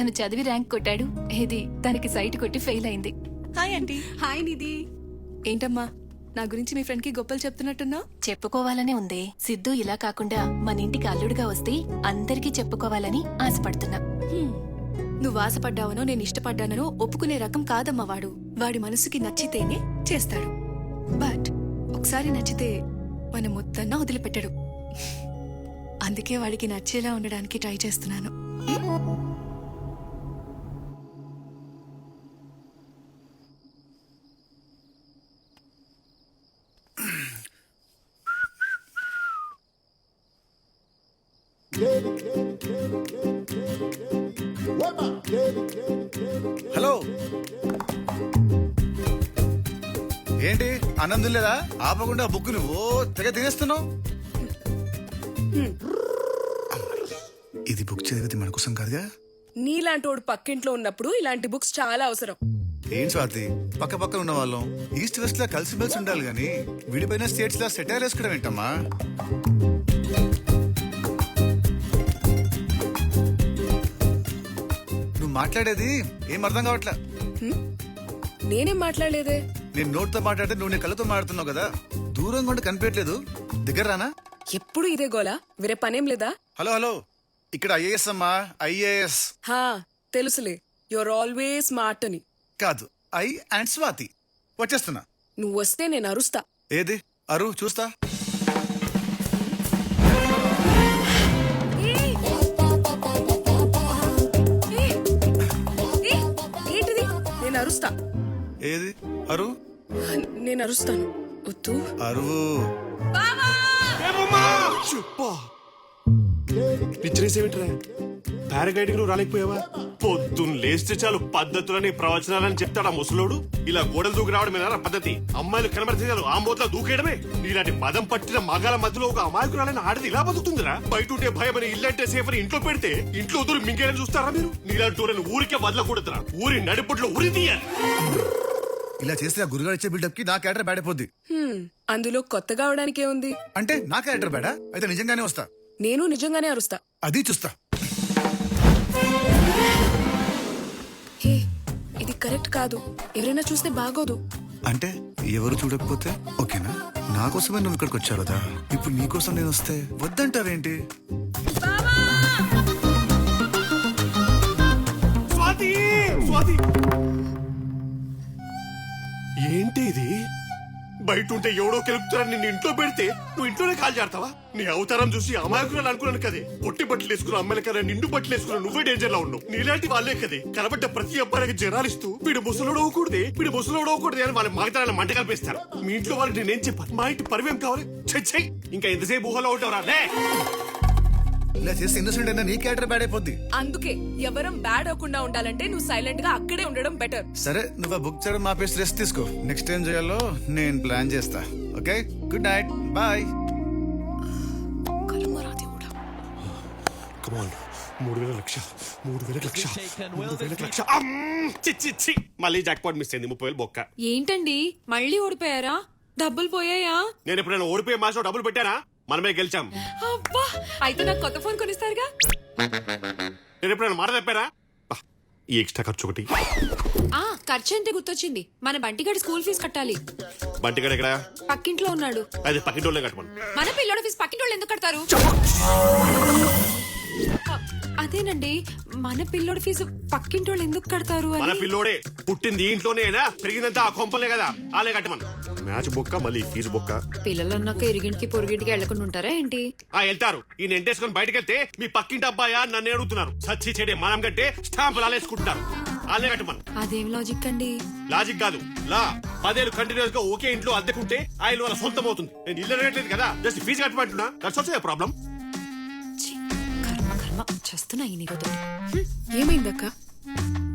తను చదివి ర్యాంక్ కొట్టాడు. ఇది తనకి సైట్ కొట్టి ఫెయిల్ అయింది. Hi aunty. హాయ్ నిధి. ఏంటమ్మా? నా గురించి మీ ఫ్రెండ్కి గొప్పలు చెప్తున్నట్టున్నా చెప్పుకోవాలనే ఉంది. సిద్ధు ఇలా కాకుండా మన ఇంటికి అల్లుడుగా వస్తే అందరికీ చెప్పుకోవాలని ఆశపడుతున్నా. నువ్వు ఆశపడ్డావనో నేను ఇష్టపడ్డానో ఒప్పుకునే రకం కాదమ్మా వాడు. వాడి మనసుకి నచ్చితేనే చేస్తాడు. బట్ ఒకసారి నచ్చితే మన మొత్తన్నా వదిలిపెట్టడు. అందుకే వాడికి నచ్చేలా ఉండడానికి ట్రై చేస్తున్నాను. హలో. ఏంటి? ఆనందం లేదా? ఆపకుండా బుక్ నువ్వు తెగ తినేస్తున్నావు. ఇది బుక్ చదివితే మన కోసం కాదుగా? నీలాంటోడు పక్కింట్లో ఉన్నప్పుడు ఇలాంటి బుక్స్ చాలా అవసరం. ఏం స్వాతి? పక్క పక్కన ఉన్న వాళ్ళం. ఈస్ట్ వెస్ట్ లా కలిసి మెలిసి ఉండాలి గాని విడిపోయిన స్టేట్స్ లా సెటైర్ వేసుకోవడం ఏంటమ్మా? మాట్లాడేది? ఏం అర్థం కావట్లే? నేనేం మాట్లాడలేదే? నేను నోట్తో మాట్లాడితే నువ్వు నీ కళ్ళతో మాట్లాడుతున్నావు కదా? దూరంగా ఉండి కనిపించట్లేదు. దగ్గర రానా? ఎప్పుడు ఇదే గోలా? వేరే పనేం లేదా? Hello hello. ఇక్కడ ఐఏఎస్ అమ్మా ఐఏఎస్. హా తెలుసులే. యువర్ ఆల్వేస్ స్మార్ట్ అని. కాదు ఐ అండ్ స్వాతి. వచ్చేస్తున్నా. నువ్వు వస్తే నేను అరుస్తా. ఏది? అరు చూస్తా? అరుస్తా. ఏది? అరు? నేను అరుస్తాను వద్దు. అరువు. పిచ్చరేసేమిట్రా పారాగైడ్ నువ్వు రాలేకపోయావా? పొద్దున్న లేస్తే చాలు పద్ధతులని ప్రవచనాలని చెప్తాడా ముసలోడు? ఇలా గోడలు దూకి రావడమేనా పద్ధతి? అమ్మాయిలు కనబడితే చాలు ఆ మూతలో దూకేయడమే. నీలాంటి మదం పట్టిన మగాల మధ్యలో ఒక అమాయకురాలని ఆడది ఇలా బతుకుతుందిరా? బయట ఉంటే భయం అని ఇల్లంటే సేఫ్ అని ఇంట్లో పెడితే ఇంట్లో దూరం మింగేయడం చూస్తారా మీరు? నీలాంటి ఊరిని ఊరికే వదలకూడదురా. ఊరి నడిపట్లో ఉరి తీయాలి. ఇలా చేస్తే ఆ గురుగారు ఇచ్చే బిల్డప్కి నా క్యారెక్టర్ బ్యాడ్ అయిపోద్ది. హ్మ్, అందులో కొత్తగా అవడానికే ఉంది. అంటే నా క్యారెక్టర్ బ్యాడా అయితే నిజంగానే వస్తా. నేను నిజంగానే అరుస్తా. అది చూస్తా. హే ఇది కరెక్ట్ కాదు. ఎవరైనా చూస్తే బాగోదు. అంటే ఎవరు చూడకపోతే? ఓకేనా? నా కోసమే నువ్వు ఇక్కడికి వచ్చావు కదా? ఇప్పుడు నీ కోసం నేను వస్తే స్వాతి! స్వాతి! ఏంటి ఇది? బయట ఉంటే ఎవడో కెలుపుతారని నిన్ను ఇంట్లో పెడితే నువ్వు ఇంట్లోనే కాల్ చేస్తావా నీ అవతారం చూసి అమాయకురాలు అనుకున్నాను కదే. పొట్టి బట్టలు వేసుకున్న అమ్మాయిల కదా నిండు బట్టలు వేసుకున్న నువ్వే డేంజర్లో ఉన్నావు. నీలాంటి వాళ్ళే కదే. కనబడ్డ ప్రతి అబ్బాయికి జనాలిస్తూ వీడు ముసలోడు అవ్వకూడదే వీడు ముసలోడు అవ్వకూడదే అని వాళ్ళ మాగతనాన్ని మంట కల్పిస్తారు. మీ ఇంట్లో వాళ్ళకి నేనేం చెప్పాను మా ఇంటి పరివేం కావాలి? చెయ్యి ఇంకా ఎంతసేపు ఊహలో ఉంటావురా? లే! ఇలా చేస్తే ఇన్నోసెంట్ అయినా నీ క్యారెక్టర్ బ్యాడ్ అయిపోద్ది. అందుకే ఎవరం బ్యాడ్ అవ్వకుండా ఉండాలంటే నువ్వు సైలెంట్గా అక్కడే ఉండడం బెటర్ సరే నువ్వు ఆ బుక్ చేయడం మాపేసి రెస్ట్ తీసుకో. నెక్స్ట్ ఏం చేయాలో నేను ప్లాన్ చేస్తా. Okay good night bye come on మూడు వేల లక్ష. మూడు వేల లక్ష. మూడు వేల లక్ష! చి, చి, చి. మళ్ళీ జాక్ పాట్ మిస్ అయింది. ముప్పై వేలు బొక్క. ఏంటండి? మళ్ళీ ఓడిపోయారా? డబ్బులు పోయాయా? నేను ఎప్పుడైనా ఓడిపోయే మాసం డబ్బులు పెట్టానా? మనమే గెలిచాం. అబ్బా! అయితే నాకు కొత్త ఫోన్ కొనిస్తారుగా? నేను ఎప్పుడైనా మాట తప్పారా? బా, ఈ ఎక్స్ట్రా ఖర్చు ఒకటి. ఆ ఖర్చు అంటే గుర్తొచ్చింది. మన బంటిగాడి స్కూల్ ఫీజు కట్టాలి. బంటిగాడు ఎక్కడ? పక్కింట్లో ఉన్నాడు. అది పక్కింటోళ్ళే కట్టమను. మన పిల్లోడి ఫీజు పక్కింటి వాళ్ళు ఎందుకు కడతారు? అదేనండి. మన పిల్లోడి ఫీజు పక్కింటి వాళ్ళు ఎందుకు కడతారు మన అని? పిల్లోడే పుట్టింది ఇంట్లోనేనా పెరిగిందంతా ఆ కొంపలే కదా ఆలే కట్టమను. మ్యాచ్ బొక్క మళ్ళీ ఫీజు బొక్క. పిల్లలు అన్నాక ఇరిగింటికి పొరుగింటికి వెళ్ళకుండా ఉంటారా ఏంటి? ఆ వెళ్తారు. ఈ నెంటేసుకొని బయటకు వెళ్తే మీ పక్కింటి అబ్బాయా నన్ను అడుగుతున్నారు. సచ్చి చెడే మనం కంటే స్టాంపులు ఆలేసుకుంటున్నారు. ఆలే కట్టమను. అదేం లాజిక్ అండి? లాజిక్ కాదు. లా పదేళ్ళు కంటిన్యూస్గా ఒకే ఇంట్లో అద్దెకుంటే ఆ ఇల్లు వాళ్ళ సొంతం అవుతుంది. నేను ఇల్లు అడగట్లేదు కదా జస్ట్ ఫీజు కట్టమంటున్నా. దట్స్ ఆల్సో ప్రాబ్లం చేస్తున్నా ఈ నీగోతో? ఏమైందక్క?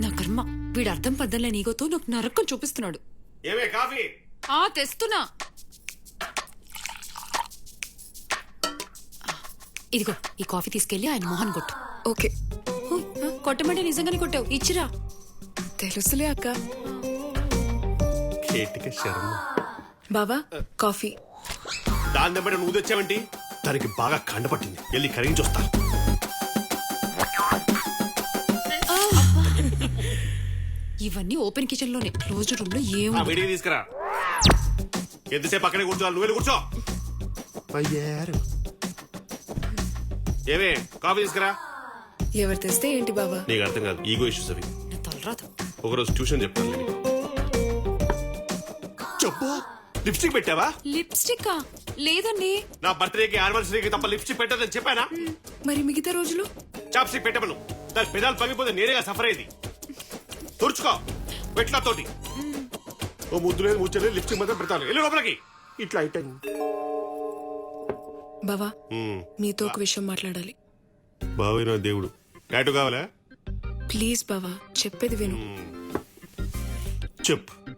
నా కర్మ. వీడు అర్థం పద్దలే నీగోతో నాకు నరకం చూపిస్తున్నాడు. ఏమే కాఫీ? ఆ తెస్తున్నా. ఇదిగో ఈ కాఫీ తీసుకెళ్ళి ఆయన మోహన్ కొట్టు. ఓకే. కొట్టమంటే నిజంగానే కొట్టావు. ఇచ్చిరా. తెలుసులే అక్క. బావా కాఫీ. దాని దెబ్బ నువ్వు తెచ్చావంటి? దానికి బాగా కండపట్టింది. వెళ్ళి కరిగించి ఇవన్నీ ఓపెన్ కిచెన్లోనే క్లోజ్డ్ రూమ్లో ఏం ఆ తీసుకురా. ఎంతసేపు అక్కడే కూర్చోవాలి నువ్వు వెళ్ళి కూర్చో. అయ్యారు. ఏమే కాఫీ తీసుకురా. ఎవరు తెస్తే ఏంటి బావా నీకు అర్థం కాదు ఈగో ఇష్యూస్ అవి. నా తలరాదు ఒకరోజు ట్యూషన్ చెప్తాను నేను చెప్పు లిప్స్టిక్ పెట్టావా? లిప్స్టిక్ లేదండి. నా బర్త్డేకి యానివర్సరీకి తప్ప లిప్స్టిక్ పెట్టదని చెప్పానా? మరి మిగతా రోజులు? చాప్స్టిక్ పెట్టమను. దాని పెదాలు పగిపోతే నేనేగా సఫర్ అయ్యేది. తుడుచుకో. పెట్ల తోటి ఓ ముద్దు లేదు ముచ్చలేదు లిప్స్టిక్ మాత్రం పెడతాను. వెళ్ళి లోపలికి. ఇట్లా అయిపోయింది. బావా మీతో ఒక విషయం మాట్లాడాలి. బావైన దేవుడు. టాటూ కావాలా? ప్లీజ్ బావా చెప్పేది విను. చెప్పు.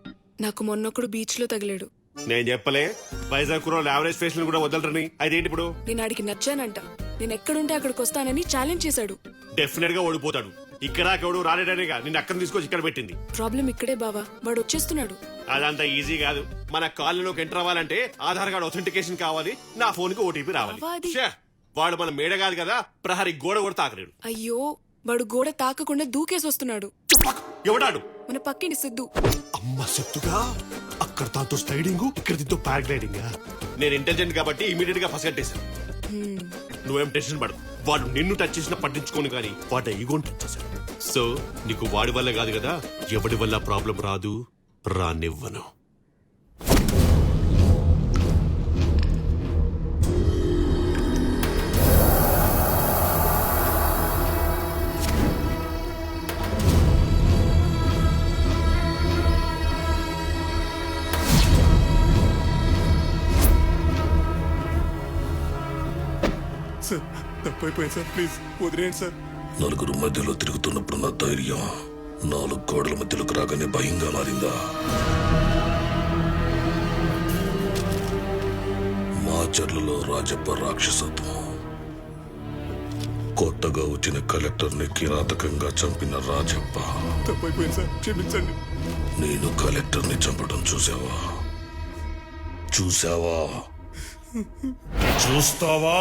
నాకు మొన్నొకడు బీచ్లో తగిలాడు. నేను చెప్పలే. వైజాగ్ కుర్రోళ్ళు యావరేజ్ ఫేస్ కూడా వదలరని. అదేంటి ఇప్పుడు? నేను ఆడికి నచ్చానంట. నేను ఎక్కడుంటే అక్కడికి వస్తానని ఛాలెంజ్ చేశాడు. డెఫినెట్గా ఓడిపోతాడు. ఇక్కడ ఎవడు రాలేడనేగా నిన్ను అక్కడ తీసుకొచ్చి ఇక్కడ పెట్టింది. ప్రాబ్లం ఇక్కడే బావా వాడు వచ్చేస్తున్నాడు. అదంతా ఈజీ కాదు. మన కాలనీలోకి ఎంటర్ అవ్వాలంటే ఆధార్ కార్డ్ అథెంటికేషన్ కావాలి నా ఫోన్కి ఓటీపీ రావాలి. బావా, అది- ఛే, వాడు మన మేడ కాదు కదా ప్రహరీ గోడ కూడా తాకలేడు. అయ్యో వాడు గోడ తాకకుండా దూకేసి వస్తున్నాడు ఎవడాడు? మన పక్కింటి సిద్ధు. అమ్మ సెత్తుగా అక్కడ దాంతో స్లైడింగ్ ఇక్కడ దీంతో పారాగ్లైడింగ్ నేను ఇంటెలిజెంట్ కాబట్టి ఇమీడియట్గా ఫసగట్టేశాను నువ్వేం టెన్షన్ పడు వాడు నిన్ను టచ్ చేసినా పట్టించుకోను కానీ వాడు ఈగోని టచ్ చేశాడు. సో నీకు వాడి వల్ల కాదు కదా? ఎవడి వల్ల ప్రాబ్లం రాదు? రానివ్వను. తప్పైపోయింది సార్ ప్లీజ్. వదిలేయండి సార్. నలుగురు మధ్యలో తిరుగుతున్నప్పుడు నా ధైర్యం నాలుగు గోడల మధ్యలోకి రాగానే భయంగా మారిందా? మాచర్లలో రాజప్ప రాక్షసత్వం. కొత్తగా వచ్చిన కలెక్టర్ని కిరాతకంగా చంపిన రాజప్ప. తప్పైపోయింది సార్ క్షమించండి. నేను కలెక్టర్ని చంపడం చూసావా? చూసావా? చూస్తావా?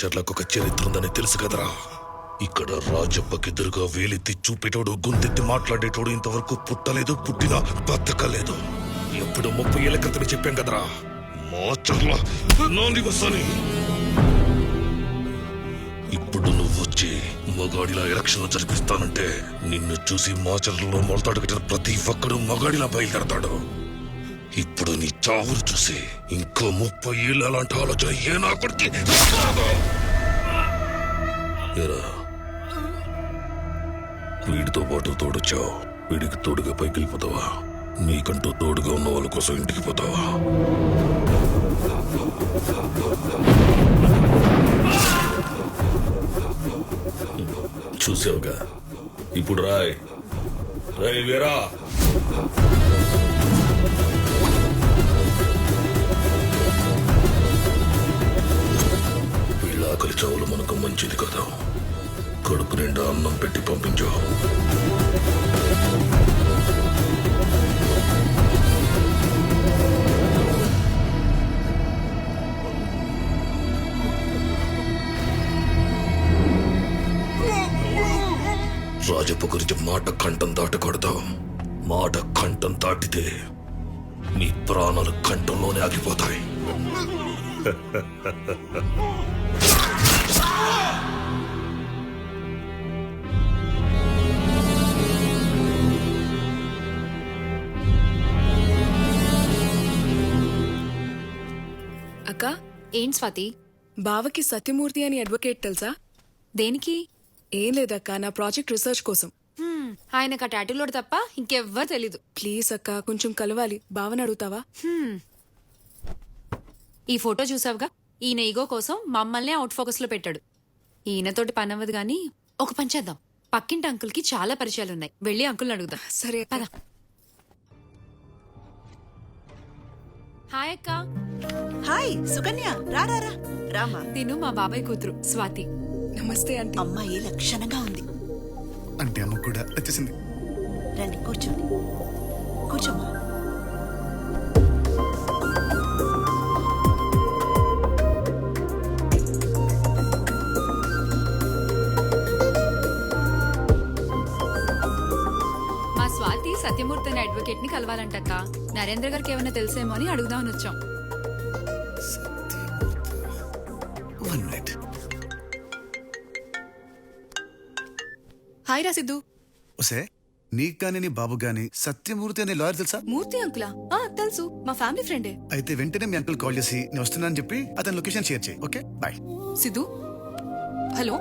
మాచర్లకు ఒక చరిత్ర ఉందని తెలుసు కదరా. ఇక్కడ రాజప్పకెదురుగా వేలెత్తి చూపేటోడు గొంతెత్తి మాట్లాడేటోడు ఇంతవరకు పుట్టలేదు పుట్టినా బతకలేదు. ఎప్పుడు ముప్పై ఏళ్ళ క్రితమే చెప్పాం కదరా. మాచర్ల నాని ఇప్పుడు నువ్వు వచ్చి మగాడిలా ఎలక్షన్ జరిపిస్తానంటే నిన్ను చూసి మాచర్లలో మొలతాడు కట్టిన ప్రతి ఒక్కడు మగాడిలా బయలుదేరతాడు. ఇప్పుడు నీ చావును చూసి ఇంకో ముప్పై ఏళ్ళు అలాంటి ఆలోచన ఏ నా కొడుకి వీడితో పాటు తోడొచ్చావు. వీడికి తోడుగా పైకి వెళ్ళిపోతావా నీకంటూ తోడుగా ఉన్న వాళ్ళ కోసం ఇంటికి పోతావా? చూసావుగా? ఇప్పుడు రాయ్. రాయ్ వీరా. మంచిది కదా. కడుపు నిండా అన్నం పెట్టి పంపించు రాజప్ప గురించి మాట కంఠం దాటకూడదు. మాట కంఠం దాటితే మీ ప్రాణాలు కంఠంలోనే ఆగిపోతాయి. అక్క? ఏం స్వాతి? బావకి సత్యమూర్తి అని అడ్వకేట్ తెలుసా? దేనికి? ఏం లేదక్క నా ప్రాజెక్ట్ రీసెర్చ్ కోసం. ఆయనకు ఆ టాటూలోడు తప్ప ఇంకెవ్వరు తెలీదు. ప్లీజ్ అక్క కొంచెం కలవాలి. భావన అడుగుతావా. ఈ ఫోటో చూసావుగా? ఈయన ఈగో కోసం మమ్మల్ని అవుట్ ఫోకస్లో పెట్టాడు. ఈయనతోటి పని అవ్వదు గాని ఒక పని చేద్దాం. పక్కింటి అంకుల్కి చాలా పరిచయాలు ఉన్నాయి వెళ్ళి అంకుల్ని అడుగుదాం. సరే పద. హాయ్ అక్క. హాయ్ సుకన్య రా రా రా. రామా. తిను మా బాబాయ్ కూతురు స్వాతి. నమస్తే ఆంటీ. అమ్మాయి లక్షణంగా ఉంది. అంటే అమ్మ కూడా వచ్చేసింది. రండి కూర్చోండి. కూర్చోమ్మా. అనే అడ్వకేట్ని కలవాలంటక్క. నరేంద్ర గారికి ఏమైనా తెలుసేమో అని అడుగుదామని వచ్చాం. One minute. హాయ్ రా సిద్ధు. ఒసే నీకు కానీ నీ బాబు గాని సత్యమూర్తి అనే లాయర్ తెలుసా? మూర్తి అంకులా? ఆ తెలుసు. మా ఫ్యామిలీ ఫ్రెండే. అయితే వెంటనే మీ అంకుల్ కాల్ చేసి నేను వస్తున్నానని చెప్పి అతని లొకేషన్ షేర్ చేయి ఓకే? బాయ్. సిద్ధు? హలో?